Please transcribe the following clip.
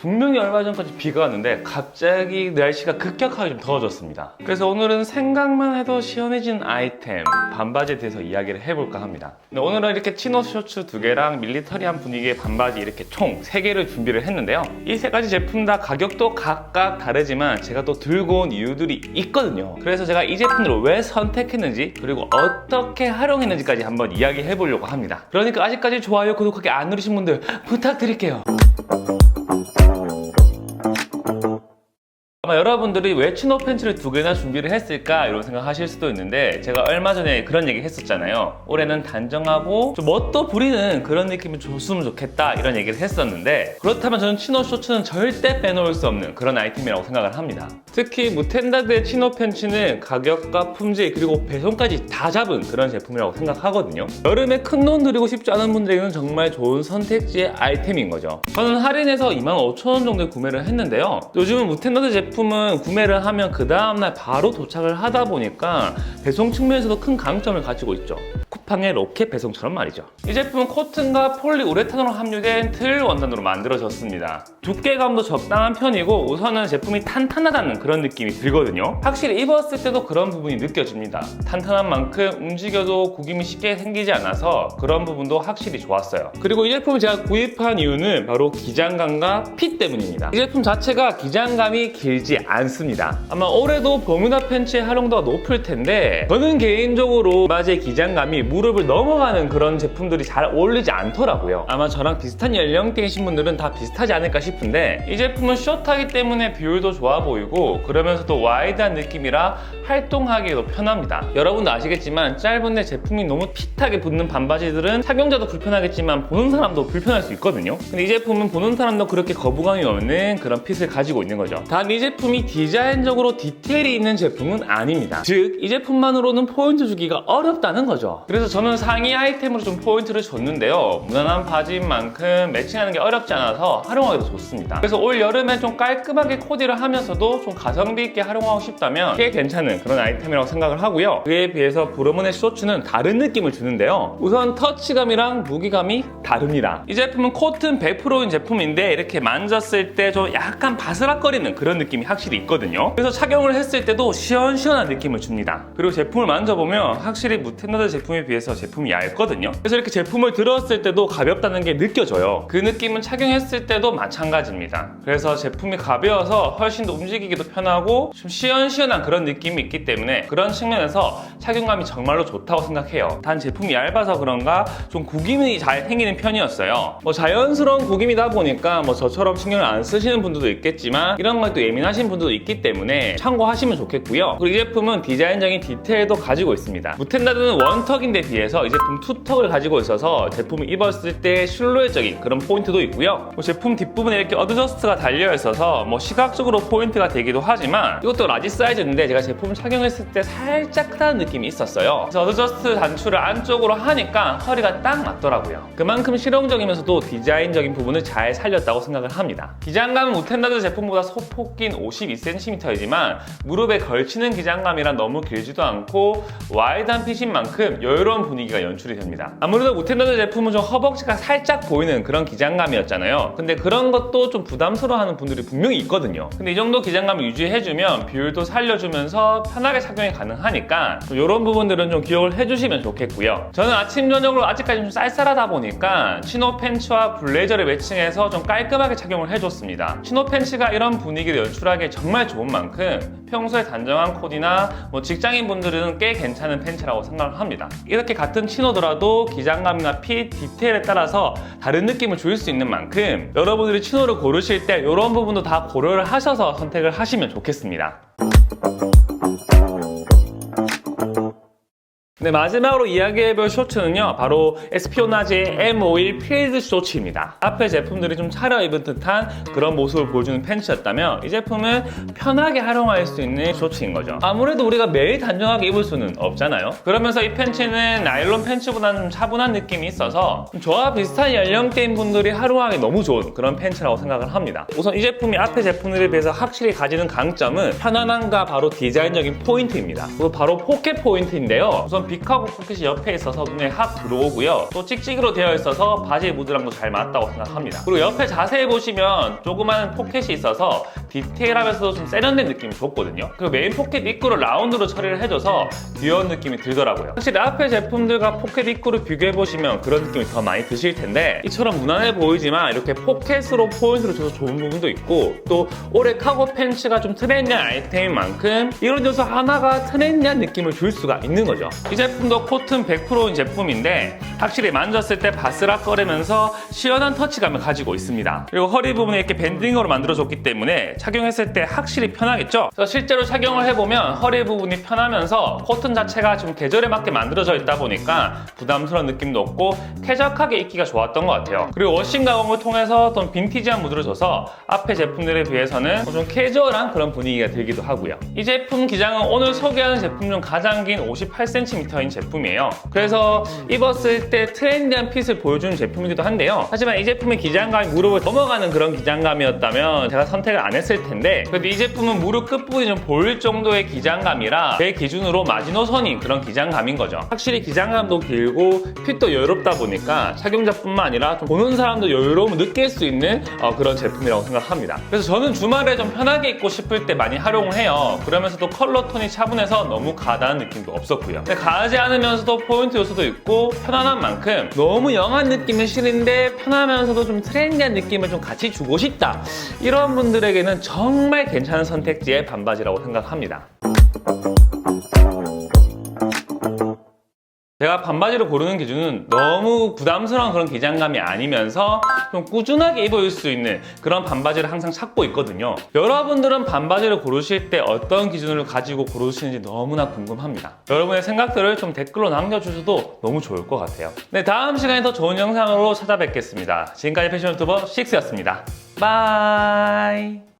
분명히 얼마 전까지 비가 왔는데 갑자기 날씨가 급격하게 좀 더워졌습니다. 그래서 오늘은 생각만 해도 시원해진 아이템 반바지에 대해서 이야기를 해볼까 합니다. 근데 오늘은 이렇게 치노 셔츠 두 개랑 밀리터리한 분위기의 반바지 이렇게 총 세 개를 준비를 했는데요. 이 세 가지 제품 다 가격도 각각 다르지만 제가 또 들고 온 이유들이 있거든요. 그래서 제가 이 제품들을 왜 선택했는지 그리고 어떻게 활용했는지까지 한번 이야기해 보려고 합니다. 그러니까 아직까지 좋아요, 구독하기 안 누르신 분들 부탁드릴게요. Thank you. 아마 여러분들이 왜 치노 팬츠를 두 개나 준비를 했을까 이런 생각 하실 수도 있는데 제가 얼마 전에 그런 얘기 했었잖아요. 올해는 단정하고 좀 멋도 부리는 그런 느낌이 줬으면 좋겠다 이런 얘기를 했었는데 그렇다면 저는 치노 쇼츠는 절대 빼놓을 수 없는 그런 아이템이라고 생각을 합니다. 특히 무텐다드의 치노 팬츠는 가격과 품질 그리고 배송까지 다 잡은 그런 제품이라고 생각하거든요. 여름에 큰 돈 들이고 싶지 않은 분들에게는 정말 좋은 선택지의 아이템인 거죠. 저는 할인해서 25,000원 정도에 구매를 했는데요. 요즘은 무텐다드 제품 은 구매를 하면 그 다음날 바로 도착을 하다 보니까 배송 측면에서도 큰 강점을 가지고 있죠 쿠팡의 로켓 배송처럼 말이죠. 이 제품은 코튼과 폴리우레탄으로 함유된 틀 원단으로 만들어졌습니다. 두께감도 적당한 편이고 우선은 제품이 탄탄하다는 그런 느낌이 들거든요. 확실히 입었을 때도 그런 부분이 느껴집니다. 탄탄한 만큼 움직여도 구김이 쉽게 생기지 않아서 그런 부분도 확실히 좋았어요. 그리고 이 제품을 제가 구입한 이유는 바로 기장감과 핏 때문입니다. 이 제품 자체가 기장감이 길지 않습니다. 아마 올해도 버뮤다 팬츠의 활용도가 높을 텐데 저는 개인적으로 바지의 기장감이 무 릎을 넘어가는 그런 제품들이 잘 어울리지 않더라고요. 아마 저랑 비슷한 연령대이신 분들은 다 비슷하지 않을까 싶은데 이 제품은 숏하기 때문에 비율도 좋아 보이고 그러면서도 와이드한 느낌이라 활동하기에도 편합니다. 여러분도 아시겠지만 짧은데 제품이 너무 핏하게 붙는 반바지들은 착용자도 불편하겠지만 보는 사람도 불편할 수 있거든요. 근데 이 제품은 보는 사람도 그렇게 거부감이 없는 그런 핏을 가지고 있는 거죠. 단 이 제품이 디자인적으로 디테일이 있는 제품은 아닙니다. 즉 이 제품만으로는 포인트 주기가 어렵다는 거죠. 그래서 저는 상의 아이템으로 좀 포인트를 줬는데요. 무난한 바지인 만큼 매칭하는 게 어렵지 않아서 활용하기도 좋습니다. 그래서 올 여름에 좀 깔끔하게 코디를 하면서도 좀 가성비 있게 활용하고 싶다면 꽤 괜찮은 그런 아이템이라고 생각을 하고요. 그에 비해서 브로문의 쇼츠는 다른 느낌을 주는데요. 우선 터치감이랑 무게감이 다릅니다. 이 제품은 코튼 100%인 제품인데 이렇게 만졌을 때 좀 약간 바스락거리는 그런 느낌이 확실히 있거든요. 그래서 착용을 했을 때도 시원시원한 느낌을 줍니다. 그리고 제품을 만져보면 확실히 무텐더드 제품에 비해 서 제품이 얇거든요. 그래서 이렇게 제품을 들었을 때도 가볍다는 게 느껴져요. 그 느낌은 착용했을 때도 마찬가지입니다. 그래서 제품이 가벼워서 훨씬 더 움직이기도 편하고 좀 시원시원한 그런 느낌이 있기 때문에 그런 측면에서 착용감이 정말로 좋다고 생각해요. 단 제품이 얇아서 그런가 좀 구김이 잘 생기는 편이었어요. 뭐 자연스러운 구김이다 보니까 뭐 저처럼 신경을 안 쓰시는 분들도 있겠지만 이런 또 예민하신 분들도 있기 때문에 참고하시면 좋겠고요. 그리고 이 제품은 디자인적인 디테일도 가지고 있습니다. 무텐다드는 원턱인데 비해서 이 제품 투턱을 가지고 있어서 제품을 입었을 때 실루엣적인 그런 포인트도 있고요. 뭐 제품 뒷부분에 이렇게 어드저스트가 달려 있어서 뭐 시각적으로 포인트가 되기도 하지만 이것도 라지 사이즈인데 제가 제품을 착용했을 때 살짝 크다는 느낌이 있었어요. 그래서 어드저스트 단추를 안쪽으로 하니까 허리가 딱 맞더라고요. 그만큼 실용적이면서도 디자인적인 부분을 잘 살렸다고 생각을 합니다. 기장감은 무텐다드 제품보다 소폭 긴 52cm이지만 무릎에 걸치는 기장감이라 너무 길지도 않고 와이드한 핏인 만큼 여유로 운 분위기가 연출이 됩니다. 아무래도 무텐다드 제품은 좀 허벅지가 살짝 보이는 그런 기장감이었잖아요. 근데 그런 것도 좀 부담스러워하는 분들이 분명히 있거든요. 근데 이 정도 기장감을 유지해주면 비율도 살려주면서 편하게 착용이 가능하니까 이런 부분들은 좀 기억을 해주시면 좋겠고요. 저는 아침 저녁으로 아직까지 좀 쌀쌀하다 보니까 치노 팬츠와 블레이저를 매칭해서 좀 깔끔하게 착용을 해줬습니다. 치노 팬츠가 이런 분위기를 연출하기에 정말 좋은 만큼 평소에 단정한 코디나 뭐 직장인 분들은 꽤 괜찮은 팬츠라고 생각을 합니다. 이렇게 같은 치노더라도 기장감이나 핏, 디테일에 따라서 다른 느낌을 줄 수 있는 만큼 여러분들이 치노를 고르실 때 이런 부분도 다 고려를 하셔서 선택을 하시면 좋겠습니다 네, 마지막으로 이야기해볼 쇼츠는요, 바로 에스피오나지의 M51 필드 쇼츠입니다. 앞에 제품들이 좀 차려입은 듯한 그런 모습을 보여주는 팬츠였다면, 이 제품은 편하게 활용할 수 있는 쇼츠인 거죠. 아무래도 우리가 매일 단정하게 입을 수는 없잖아요. 그러면서 이 팬츠는 나일론 팬츠보다는 좀 차분한 느낌이 있어서, 좀 저와 비슷한 연령대인 분들이 활용하기 너무 좋은 그런 팬츠라고 생각을 합니다. 우선 이 제품이 앞에 제품들에 비해서 확실히 가지는 강점은 편안함과 바로 디자인적인 포인트입니다. 바로 포켓 포인트인데요. 우선 빅하고 포켓이 옆에 있어서 눈에 확 들어오고요. 또 찍찍이로 되어 있어서 바지 무드랑도 잘 맞다고 생각합니다. 그리고 옆에 자세히 보시면 조그마한 포켓이 있어서 디테일하면서도 좀 세련된 느낌이 좋거든요. 그리고 메인 포켓 입구를 라운드로 처리를 해줘서 귀여운 느낌이 들더라고요. 확실히 앞에 제품들과 포켓 입구를 비교해보시면 그런 느낌이 더 많이 드실 텐데 이처럼 무난해 보이지만 이렇게 포켓으로 포인트를 줘서 좋은 부분도 있고 또 올해 카고 팬츠가 좀 트렌디한 아이템인 만큼 이런 요소 하나가 트렌디한 느낌을 줄 수가 있는 거죠. 이제 품도 코튼 100%인 제품인데 확실히 만졌을 때 바스락거리면서 시원한 터치감을 가지고 있습니다. 그리고 허리 부분에 이렇게 밴딩으로 만들어줬기 때문에 착용했을 때 확실히 편하겠죠? 그래서 실제로 착용을 해보면 허리 부분이 편하면서 코튼 자체가 좀 계절에 맞게 만들어져 있다 보니까 부담스러운 느낌도 없고 쾌적하게 입기가 좋았던 것 같아요. 그리고 워싱 가공을 통해서 좀 빈티지한 무드를 줘서 앞에 제품들에 비해서는 좀 캐주얼한 그런 분위기가 들기도 하고요. 이 제품 기장은 오늘 소개하는 제품 중 가장 긴 58cm 인 제품이에요. 그래서 입었을 때 트렌디한 핏을 보여주는 제품이기도 한데요. 하지만 이 제품의 기장감이 무릎을 넘어가는 그런 기장감이었다면 제가 선택을 안 했을 텐데 그래도 이 제품은 무릎 끝부분이 좀 보일 정도의 기장감이라 제 기준으로 마지노선인 그런 기장감인 거죠. 확실히 기장감도 길고 핏도 여유롭다 보니까 착용자뿐만 아니라 좀 보는 사람도 여유로움을 느낄 수 있는 어, 그런 제품이라고 생각합니다. 그래서 저는 주말에 좀 편하게 입고 싶을 때 많이 활용을 해요. 그러면서도 컬러 톤이 차분해서 너무 가다한 느낌도 없었고요. 근데 가지 않으면서도 포인트 요소도 있고 편안한 만큼 너무 영한 느낌은 싫은데 편하면서도 좀 트렌디한 느낌을 좀 같이 주고 싶다. 이런 분들에게는 정말 괜찮은 선택지의 반바지라고 생각합니다. 제가 반바지를 고르는 기준은 너무 부담스러운 그런 기장감이 아니면서 좀 꾸준하게 입을 수 있는 그런 반바지를 항상 찾고 있거든요. 여러분들은 반바지를 고르실 때 어떤 기준을 가지고 고르시는지 너무나 궁금합니다. 여러분의 생각들을 좀 댓글로 남겨주셔도 너무 좋을 것 같아요. 네, 다음 시간에 더 좋은 영상으로 찾아뵙겠습니다. 지금까지 패션 유튜버 식스였습니다. 바이.